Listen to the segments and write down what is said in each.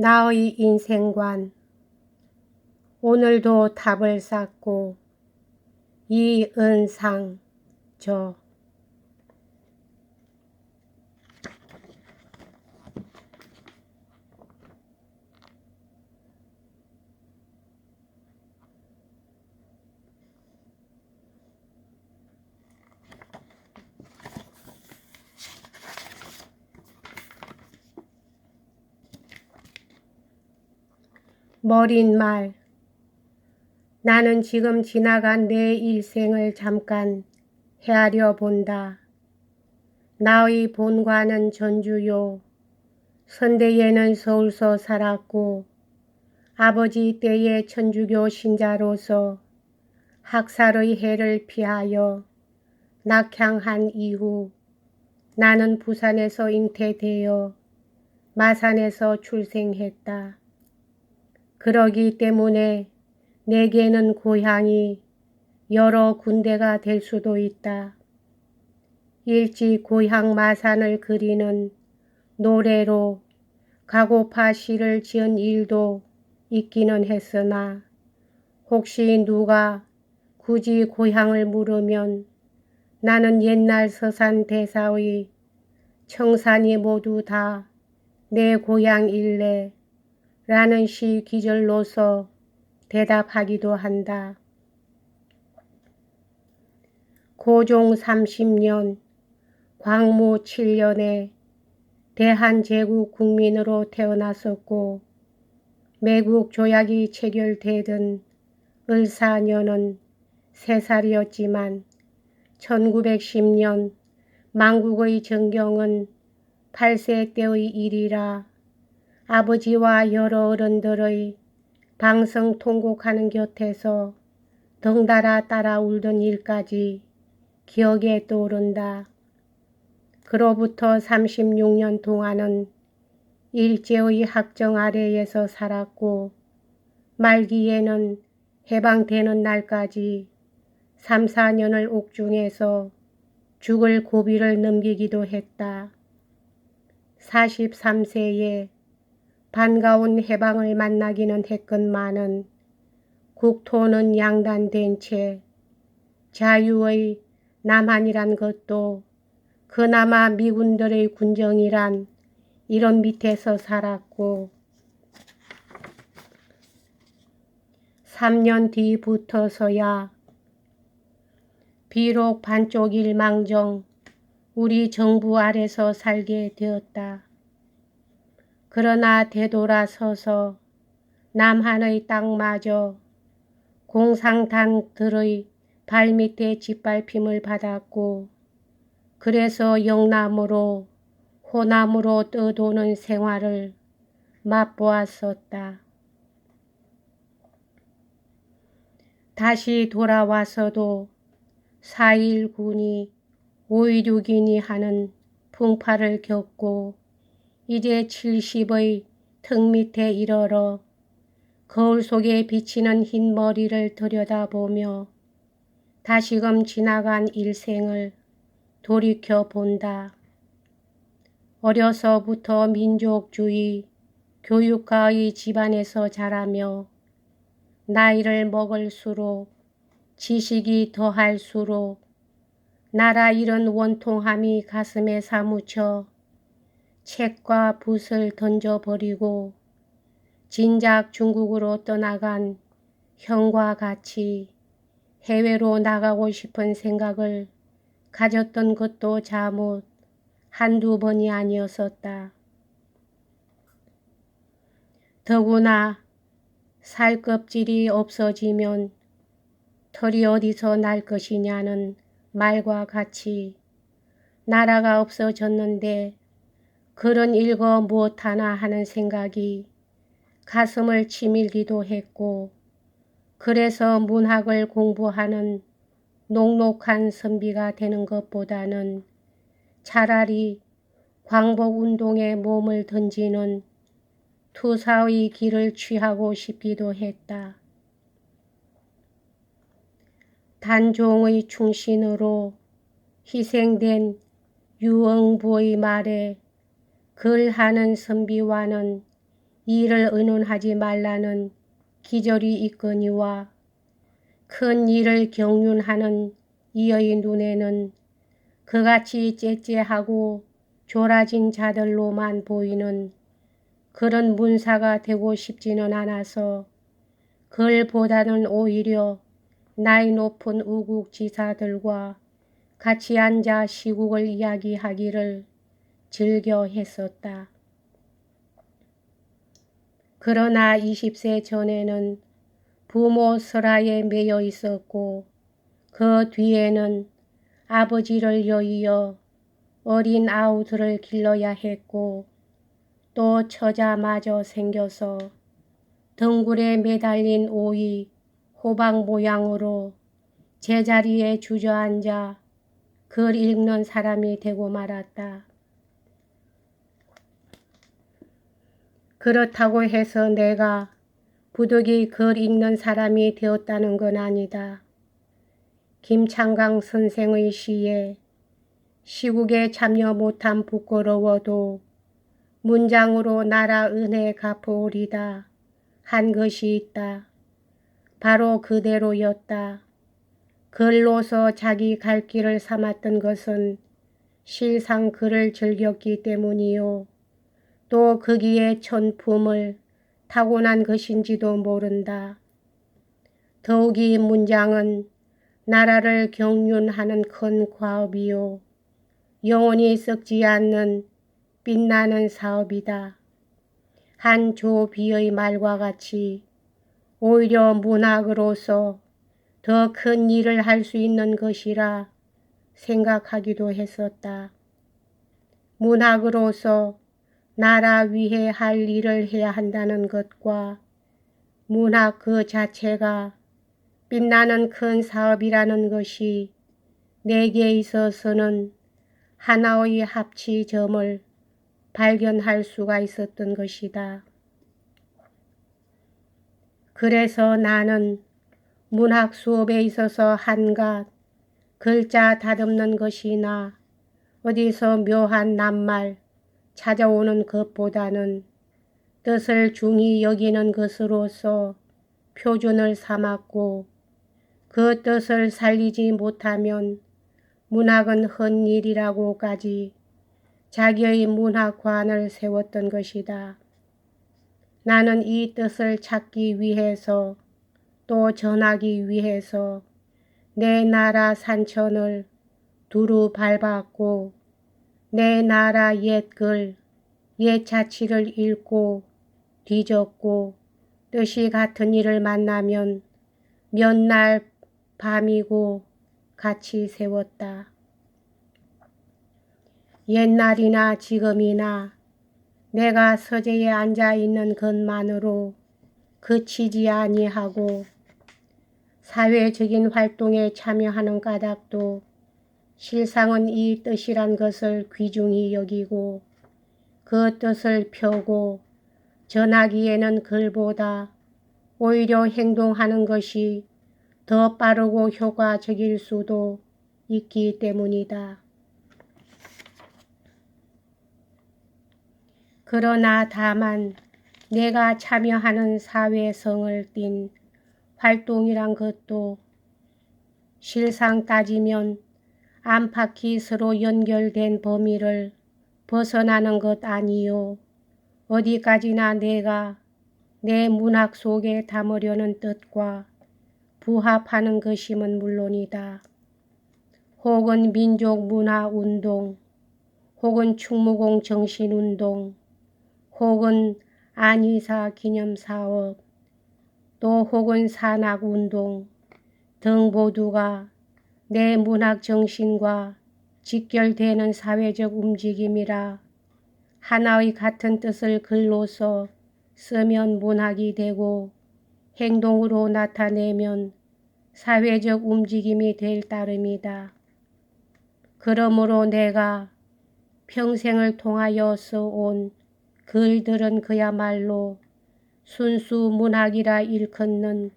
나의 인생관. 오늘도 답을 쌓고 이은상 저 머린 말 나는 지금 지나간 내 일생을 잠깐 헤아려 본다. 나의 본관은 전주요. 선대에는 서울서 살았고 아버지 때의 천주교 신자로서 학살의 해를 피하여 낙향한 이후 나는 부산에서 잉태되어 마산에서 출생했다. 그러기 때문에 내게는 고향이 여러 군데가 될 수도 있다. 일찍 고향 마산을 그리는 노래로 가고파 시를 지은 일도 있기는 했으나 혹시 누가 굳이 고향을 물으면 나는 옛날 서산 대사의 청산이 모두 다 내 고향 일래 라는 시 기절로서 대답하기도 한다. 고종 30년 광무 7년에 대한제국 국민으로 태어났었고 매국 조약이 체결되던 을사년은 3살이었지만 1910년 망국의 정경은 8세 때의 일이라 아버지와 여러 어른들의 방성 통곡하는 곁에서 덩달아 따라 울던 일까지 기억에 떠오른다. 그로부터 36년 동안은 일제의 학정 아래에서 살았고 말기에는 해방되는 날까지 3, 4년을 옥중에서 죽을 고비를 넘기기도 했다. 43세에 반가운 해방을 만나기는 했건만은 국토는 양단된 채 자유의 남한이란 것도 그나마 미군들의 군정이란 이런 밑에서 살았고 3년 뒤부터서야 비록 반쪽 일망정 우리 정부 아래서 살게 되었다. 그러나 되돌아서서 남한의 땅마저 공상단들의 발밑에 짓밟힘을 받았고 그래서 영남으로 호남으로 떠도는 생활을 맛보았었다. 다시 돌아와서도 4.19니 5.16이니 하는 풍파를 겪고 이제 70의 턱 밑에 이르러 거울 속에 비치는 흰 머리를 들여다보며 다시금 지나간 일생을 돌이켜 본다. 어려서부터 민족주의 교육가의 집안에서 자라며 나이를 먹을수록 지식이 더할수록 나라 이런 원통함이 가슴에 사무쳐 책과 붓을 던져버리고 진작 중국으로 떠나간 형과 같이 해외로 나가고 싶은 생각을 가졌던 것도 잘못 한두 번이 아니었었다. 더구나 살껍질이 없어지면 털이 어디서 날 것이냐는 말과 같이 나라가 없어졌는데 그런 일거 무엇하나 하는 생각이 가슴을 치밀기도 했고 그래서 문학을 공부하는 녹록한 선비가 되는 것보다는 차라리 광복운동에 몸을 던지는 투사의 길을 취하고 싶기도 했다. 단종의 충신으로 희생된 유흥부의 말에 글하는 선비와는 일을 의논하지 말라는 기절이 있거니와 큰 일을 경륜하는 이의 눈에는 그같이 째째하고 졸아진 자들로만 보이는 그런 문사가 되고 싶지는 않아서 그들보다는 오히려 나이 높은 우국지사들과 같이 앉아 시국을 이야기하기를 즐겨 했었다. 그러나 20세 전에는 부모 설화에 매여 있었고 그 뒤에는 아버지를 여의어 어린 아우들을 길러야 했고 또 처자마저 생겨서 덩굴에 매달린 오이 호박 모양으로 제자리에 주저앉아 글 읽는 사람이 되고 말았다. 그렇다고 해서 내가 부득이 글 읽는 사람이 되었다는 건 아니다. 김창강 선생의 시에 시국에 참여 못한 부끄러워도 문장으로 나라 은혜 갚으리다 한 것이 있다. 바로 그대로였다. 글로서 자기 갈 길을 삼았던 것은 실상 글을 즐겼기 때문이요. 또 거기에 천품을 타고난 것인지도 모른다. 더욱이 문장은 나라를 경륜하는 큰 과업이요. 영원히 썩지 않는 빛나는 사업이다. 한 조비의 말과 같이 오히려 문학으로서 더 큰 일을 할 수 있는 것이라 생각하기도 했었다. 문학으로서 나라 위해 할 일을 해야 한다는 것과 문학 그 자체가 빛나는 큰 사업이라는 것이 내게 있어서는 하나의 합치점을 발견할 수가 있었던 것이다. 그래서 나는 문학 수업에 있어서 한갓 글자 다듬는 것이나 어디서 묘한 낱말 찾아오는 것보다는 뜻을 중히 여기는 것으로서 표준을 삼았고 그 뜻을 살리지 못하면 문학은 헛일이라고까지 자기의 문학관을 세웠던 것이다. 나는 이 뜻을 찾기 위해서 또 전하기 위해서 내 나라 산천을 두루 밟았고 내 나라 옛글, 옛 자치를 읽고 뒤졌고 뜻이 같은 일을 만나면 몇 날 밤이고 같이 세웠다. 옛날이나 지금이나 내가 서재에 앉아 있는 것만으로 그치지 아니하고 사회적인 활동에 참여하는 까닭도 실상은 이 뜻이란 것을 귀중히 여기고 그 뜻을 펴고 전하기에는 글보다 오히려 행동하는 것이 더 빠르고 효과적일 수도 있기 때문이다. 그러나 다만 내가 참여하는 사회성을 띤 활동이란 것도 실상 따지면 안팎이 서로 연결된 범위를 벗어나는 것 아니요. 어디까지나 내가 내 문학 속에 담으려는 뜻과 부합하는 것임은 물론이다. 혹은 민족 문화 운동, 혹은 충무공 정신 운동, 혹은 안희사 기념 사업, 또 혹은 산악 운동 등 모두가 내 문학 정신과 직결되는 사회적 움직임이라 하나의 같은 뜻을 글로서 쓰면 문학이 되고 행동으로 나타내면 사회적 움직임이 될 따름이다. 그러므로 내가 평생을 통하여 써온 글들은 그야말로 순수 문학이라 일컫는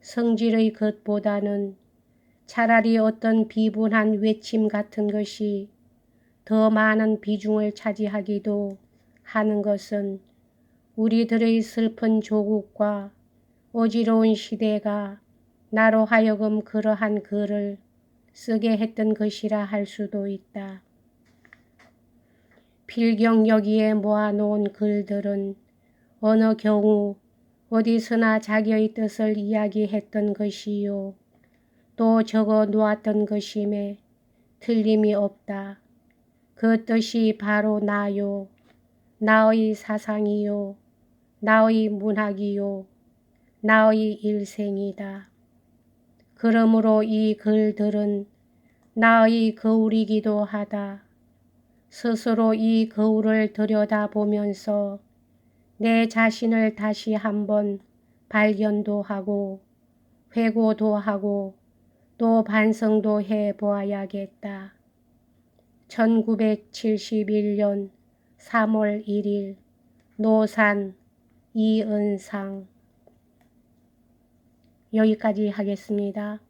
성질의 것보다는 차라리 어떤 비분한 외침 같은 것이 더 많은 비중을 차지하기도 하는 것은 우리들의 슬픈 조국과 어지러운 시대가 나로 하여금 그러한 글을 쓰게 했던 것이라 할 수도 있다. 필경 여기에 모아놓은 글들은 어느 경우 어디서나 자기의 뜻을 이야기했던 것이요. 또 적어 놓았던 것임에 틀림이 없다. 그 뜻이 바로 나요. 나의 사상이요. 나의 문학이요. 나의 일생이다. 그러므로 이 글들은 나의 거울이기도 하다. 스스로 이 거울을 들여다보면서 내 자신을 다시 한번 발견도 하고 회고도 하고 또 반성도 해 보아야겠다. 1971년 3월 1일 노산 이은상 여기까지 하겠습니다.